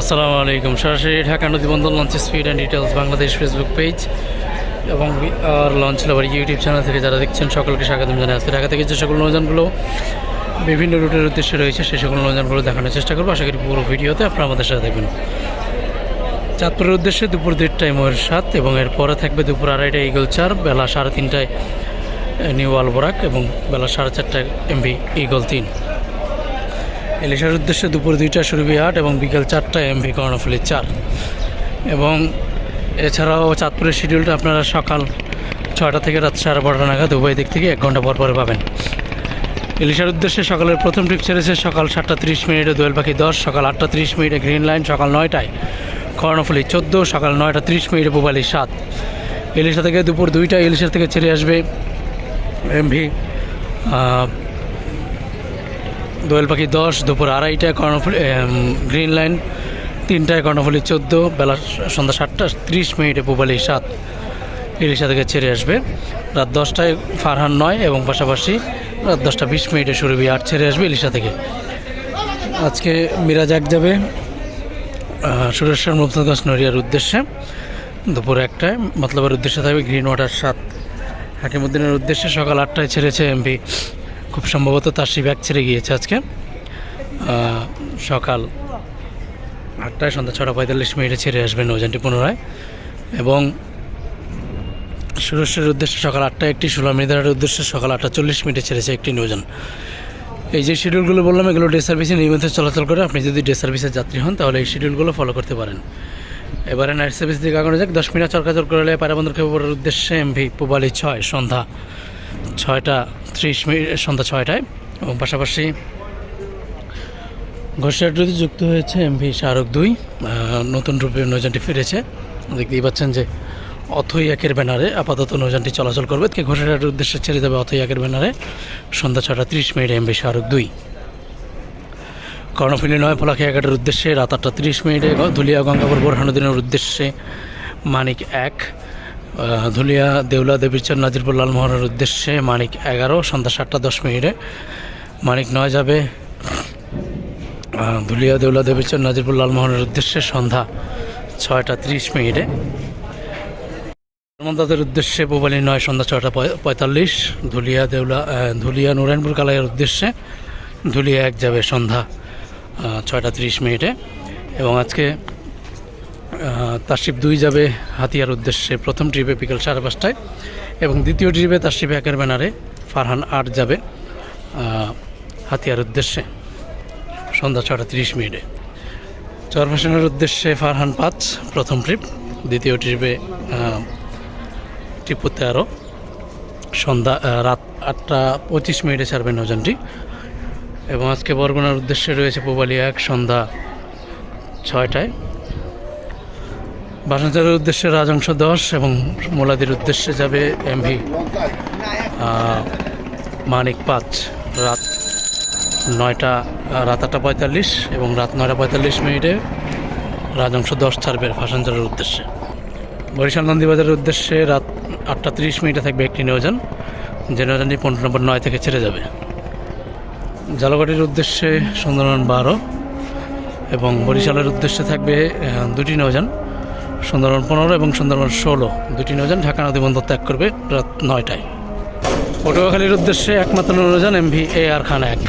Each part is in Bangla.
আসসালামু আলাইকুম। সরাসরি Dhaka নদীবন্দর launch speed and details Bangladesh Facebook page এবং, আর লঞ্চ লাভার ইউটিউব চ্যানেল থেকে যারা দেখছেন, সকলকে স্বাগতম জানাই। আজকে ঢাকা থেকে যে সকল নৌযানগুলো, বিভিন্ন রুটের উদ্দেশ্যে রয়েছে সেই সকল নৌযানগুলো দেখানোর চেষ্টা করব। আশা করি পুরো ভিডিওতে আপনারা আমাদের সাথে দেখবেন চাঁদপুরের উদ্দেশ্যে দুপুর দেড়টায় ময়ের সাত এবং এরপরে থাকবে দুপুর আড়াইটায় ইগল চার, বেলা সাড়ে তিনটায় নিউ আলবোরাক এবং বেলা সাড়ে চারটায় এমবি ইগল তিন। এলিশার উদ্দেশ্যে দুপুর দুইটা সুরভি আট এবং বিকেল চারটায় এমভি কর্ণফুলি চার। এবং এছাড়াও চাঁদপুরের শিডিউলটা আপনারা সকাল ছয়টা থেকে রাত সাড়ে বারোটা নাগাদ উভয় দিক থেকে এক ঘণ্টা পর পরে পাবেন। ইলিশার উদ্দেশ্যে সকালের প্রথম ট্রিপ ছেড়েছে সকাল সাতটা তিরিশ মিনিটে দোয়েল পাখি দশ, সকাল আটটা তিরিশ মিনিটে গ্রিন লাইন, সকাল নয়টায় কর্ণফুলি চোদ্দ, সকাল নয়টা তিরিশ মিনিটে পুবালি সাত। ইলিশা থেকে দুপুর দুইটায় ইলিশার থেকে ছেড়ে আসবে এমভি দোয়েল পাখি দশ, দুপুর আড়াইটায় কর্ণফুলি গ্রিন লাইন, তিনটায় কর্ণফুলি চোদ্দ, বেলা সন্ধ্যা সাতটা, ত্রিশ মিনিটে পুবালি সাত। ইলিশা থেকে ছেড়ে আসবে। রাত দশটায় ফারহান নয় এবং পাশাপাশি রাত দশটা বিশ মিনিটে সুরভি আট ছেড়ে আসবে ইলিশা থেকে। আজকে মিরাজ এক যাবে সুরেশ্বর মুক্তগঞ্জ নড়িয়ার উদ্দেশ্যে। দুপুর একটায় মতলবের উদ্দেশ্যে থাকবে গ্রিন ওয়াটার সাত। হাকিমুদ্দিনের উদ্দেশ্যে সকাল আটটায় ছেড়েছে এমপি খুব সম্ভবত তার সেই ব্যাগ ছেড়ে গিয়েছে আজকে। সকাল আটটায়, সন্ধ্যা ছটা পঁয়তাল্লিশ মিনিটে ছেড়ে আসবে নৌযানটি পুনরায়। এবং সুরেশ্বরের উদ্দেশ্যে সকাল আটটায় একটি ষোলো মৃদারের উদ্দেশ্যে সকাল আটটা চল্লিশ মিনিটে ছেড়েছে একটি নৌযান। এই যে শিডিউলগুলো বললাম, এগুলো ডে সার্ভিসে নিয়মিত চলাচল করে আপনি যদি ডে সার্ভিসের যাত্রী হন, তাহলে এই শিডিউলগুলো ফলো করতে পারেন। এবারে নাইট সার্ভিস দিকে আগানো যাক। দশ মিনিট চরকাচর করলে পায়রাবন্দর খেপরের উদ্দেশ্যে এমভি পুবালি ছয়, সন্ধ্যা ছয়টা ত্রিশ মিনিট, সন্ধ্যা ছয়টায়। এবং পাশাপাশি ঘোষাটিতে যুক্ত হয়েছে এমভি শাহরুখ দুই। নতুন রূপে নৌযানটি ফিরেছে। দেখতেই পাচ্ছেন যে অথই একের ব্যানারে আপাতত নৌযানটি চলাচল করবে। কে ঘোষাটির উদ্দেশ্যে ছেড়ে দেবে অথই একের ব্যানারে সন্ধ্যা ছটা ত্রিশ মিনিটে এমভি শাহরুখ দুই। কর্ণফুলি নয় ফলাখি এগারোটার উদ্দেশ্যে রাত আটটা ত্রিশ মিনিটে ধুলিয়া গঙ্গাপুর বোরহানুদ্দিনের উদ্দেশ্যে মানিক এক। ধুলিয়া দেউলা দেবীচর নাজিরপুর লালমোহনের উদ্দেশ্যে মানিক এগারো, সন্ধ্যা সাতটা দশ মিনিটে। মানিক নয় যাবে। ধুলিয়া দেউলা দেবীচর নাজিরপুর লালমোহনের উদ্দেশ্যে সন্ধ্যা ছয়টা তিরিশ মিনিটে। মন্দাদের উদ্দেশ্যে পোবালি নয়, সন্ধ্যা ছয়টা পঁয়তাল্লিশ। ধুলিয়া দেউলা ধুলিয়া নারায়ণপুর কালাইয়ের উদ্দেশ্যে ধুলিয়া এক যাবে সন্ধ্যা ছয়টা ত্রিশ মিনিটে। এবং আজকে তারশিপ দুই যাবে হাতিয়ার উদ্দেশ্যে। প্রথম ট্রিপে বিকেল সাড়ে পাঁচটায় এবং দ্বিতীয় ট্রিপে তারশিপ একের ব্যানারে ফারহান আট যাবে হাতিয়ার উদ্দেশ্যে সন্ধ্যা ছটা তিরিশ মিনিটে। চরভাসানের উদ্দেশ্যে ফারহান পাঁচ, প্রথম ট্রিপ। দ্বিতীয় ট্রিপে টিপু তেরো। সন্ধ্যা রাত আটটা পঁচিশ মিনিটে ছাড়বে নৌযানটি। এবং আজকে বরগুনার উদ্দেশ্যে রয়েছে পুবালি এক, সন্ধ্যা ছয়টায়। বাসাচারের উদ্দেশ্যে রাজংশ দশ এবং মোলাদির উদ্দেশ্যে যাবে এমভি। মানিক পাঁচ, রাত নয়টা রাত আটটা পঁয়তাল্লিশ এবং রাত নয়টা পঁয়তাল্লিশ মিনিটে রাজংশ দশ ছাড়বে ভাসাঞ্চলের উদ্দেশ্যে। বরিশাল নন্দীবাজারের উদ্দেশ্যে রাত আটটা তিরিশ মিনিটে থাকবে একটি নৌযান যে নৌযানটি পনেরো নম্বর নয় থেকে ছেড়ে যাবে। জালগাটির উদ্দেশ্যে সুন্দরবন বারো এবং বরিশালের উদ্দেশ্যে থাকবে দুটি নৌযান সুন্দরবন পনেরো এবং সুন্দরবন ষোলো। দুটি নৌযান ঢাকা নদী বন্দর ত্যাগ করবে রাত নয়টায়। পটুয়াখালীর উদ্দেশ্যে একমাত্র নৌযান এমভি এ আর খান এক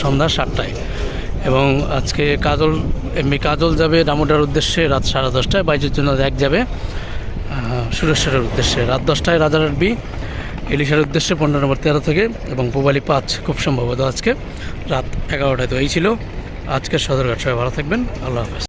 সন্ধ্যা সাতটায়। এবং আজকে কাজল, এমভি কাজল যাবে দামোটার উদ্দেশ্যে রাত সাড়ে দশটায় বাইজের জন্য এক যাবে সুরেশ্বরের উদ্দেশ্যে রাত দশটায় রাজারহাট বি ইলিশার উদ্দেশ্যে পনেরো নম্বর তেরো থেকে এবং পুবালি পাঁচ খুব সম্ভবত আজকে রাত এগারোটায়। তো এই ছিল আজকের সদরঘাট। সবাই ভালো থাকবেন। আল্লাহ হাফেজ।